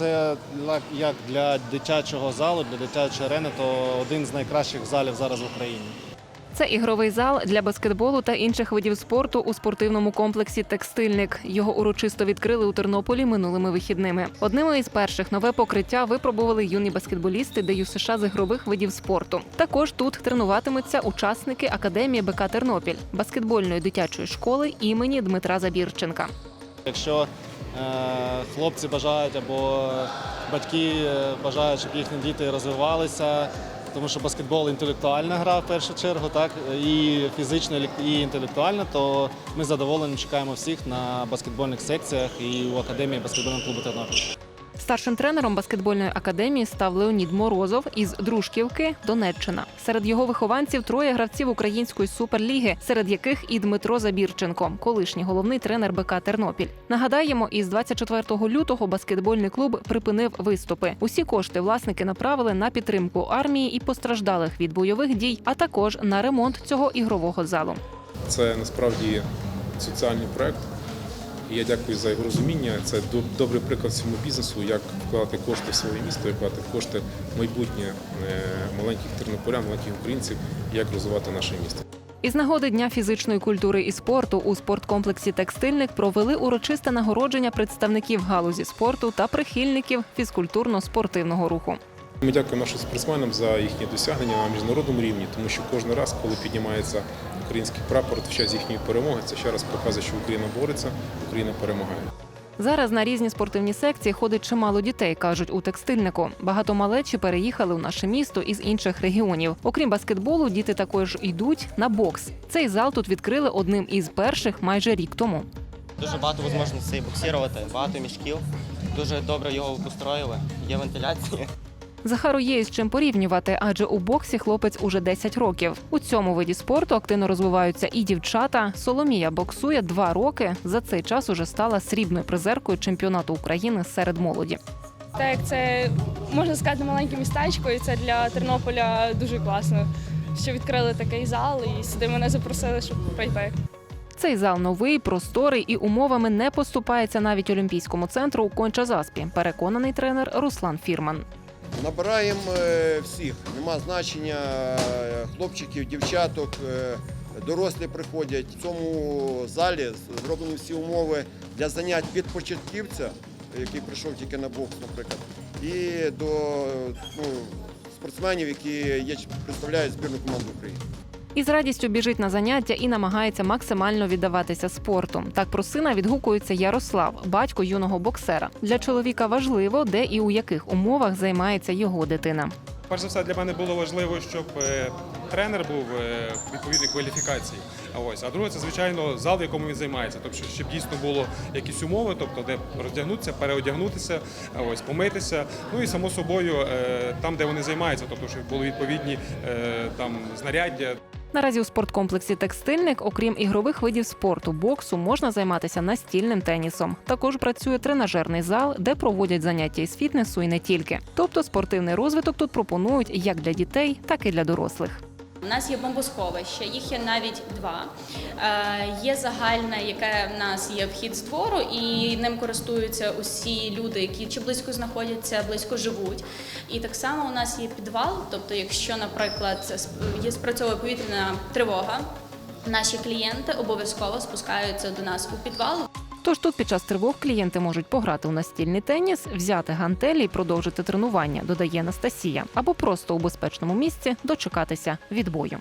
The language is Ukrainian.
це як для дитячого залу, для дитячої арени, то один з найкращих залів зараз в Україні. Це ігровий зал для баскетболу та інших видів спорту у спортивному комплексі Текстильник. Його урочисто відкрили у Тернополі минулими вихідними. Одними із перших нове покриття випробували юні баскетболісти ДЮСШ з ігрових видів спорту. Також тут тренуватимуться учасники академії БК Тернопіль баскетбольної дитячої школи імені Дмитра Забірченка. Якщо хлопці бажають або батьки е, бажають, щоб їхні діти розвивалися, тому що баскетбол інтелектуальна гра в першу чергу, так і фізично, і інтелектуальна, то ми задоволені чекаємо всіх на баскетбольних секціях і у академії баскетбольного клубу Тернопіль. Старшим тренером баскетбольної академії став Леонід Морозов із Дружківки, Донеччина. Серед його вихованців троє гравців української суперліги, серед яких і Дмитро Забірченко, колишній головний тренер БК Тернопіль. Нагадаємо, із 24 лютого баскетбольний клуб припинив виступи. Усі кошти власники направили на підтримку армії і постраждалих від бойових дій, а також на ремонт цього ігрового залу. Це насправді соціальний проект. І я дякую за його розуміння. Це до- добрий приклад всьому бізнесу, як вкладати кошти в своє місто, як вкладати кошти в майбутнє е, маленьких тернополян, маленьких українців, як розвивати наше місто. Із нагоди Дня фізичної культури і спорту у спорткомплексі Текстильник провели урочисте нагородження представників галузі спорту та прихильників фізкультурно-спортивного руху. Ми дякуємо нашим спортсменам за їхні досягнення на міжнародному рівні, тому що кожен раз, коли піднімається український прапор в час їхньої перемоги, це ще раз показує, що Україна бореться, Україна перемагає. Зараз на різні спортивні секції ходить чимало дітей, кажуть у текстильнику. Багато малечі переїхали у наше місто із інших регіонів. Окрім баскетболу, діти також йдуть на бокс. Цей зал тут відкрили одним із перших майже рік тому. Дуже багато можливостей боксувати, багато мішків. Дуже добре його построїли. Є вентиляція. Захару є із чим порівнювати, адже у боксі хлопець уже 10 років. У цьому виді спорту активно розвиваються і дівчата. Соломія боксує два роки. За цей час уже стала срібною призеркою чемпіонату України серед молоді. Так як це можна сказати маленьке містечко, і це для Тернополя дуже класно, що відкрили такий зал, і сюди мене запросили, щоб прийти. Цей зал новий, просторий і умовами не поступається навіть Олімпійському центру у Конча-Заспі. Переконаний тренер Руслан Фірман. Набираємо е, всіх, нема значення е, хлопчиків, дівчаток, е, дорослі приходять. В цьому залі зроблені всі умови для занять від початківця, який прийшов тільки на бокс, наприклад, і до ну, спортсменів, які є, представляють збірну команду України. І з радістю біжить на заняття і намагається максимально віддаватися спорту. Так про сина відгукується Ярослав, батько юного боксера. Для чоловіка важливо, де і у яких умовах займається його дитина. Перш за все, для мене було важливо, щоб е, тренер був е, відповідної кваліфікації. А ось, а друге, це звичайно зал, в якому він займається. Тобто, щоб дійсно було якісь умови, тобто де роздягнутися, переодягнутися, ось помитися. Ну і само собою, е, там, де вони займаються, тобто, щоб були відповідні там знаряддя. Наразі у спорткомплексі Текстильник, окрім ігрових видів спорту, боксу, можна займатися настільним тенісом. Також працює тренажерний зал, де проводять заняття із фітнесу і не тільки. Тобто спортивний розвиток тут пропонують як для дітей, так і для дорослих. У нас є бомбосховище, їх є навіть два. Е, є загальне, яке в нас є вхід з двору, і ним користуються усі люди, які чи близько знаходяться, близько живуть. І так само у нас є підвал. Тобто, якщо, наприклад, є спрацьовує повітряна тривога, наші клієнти обов'язково спускаються до нас у підвал. Тож тут під час тривог клієнти можуть пограти у настільний теніс, взяти гантелі і продовжити тренування, додає Анастасія, або просто у безпечному місці дочекатися відбою.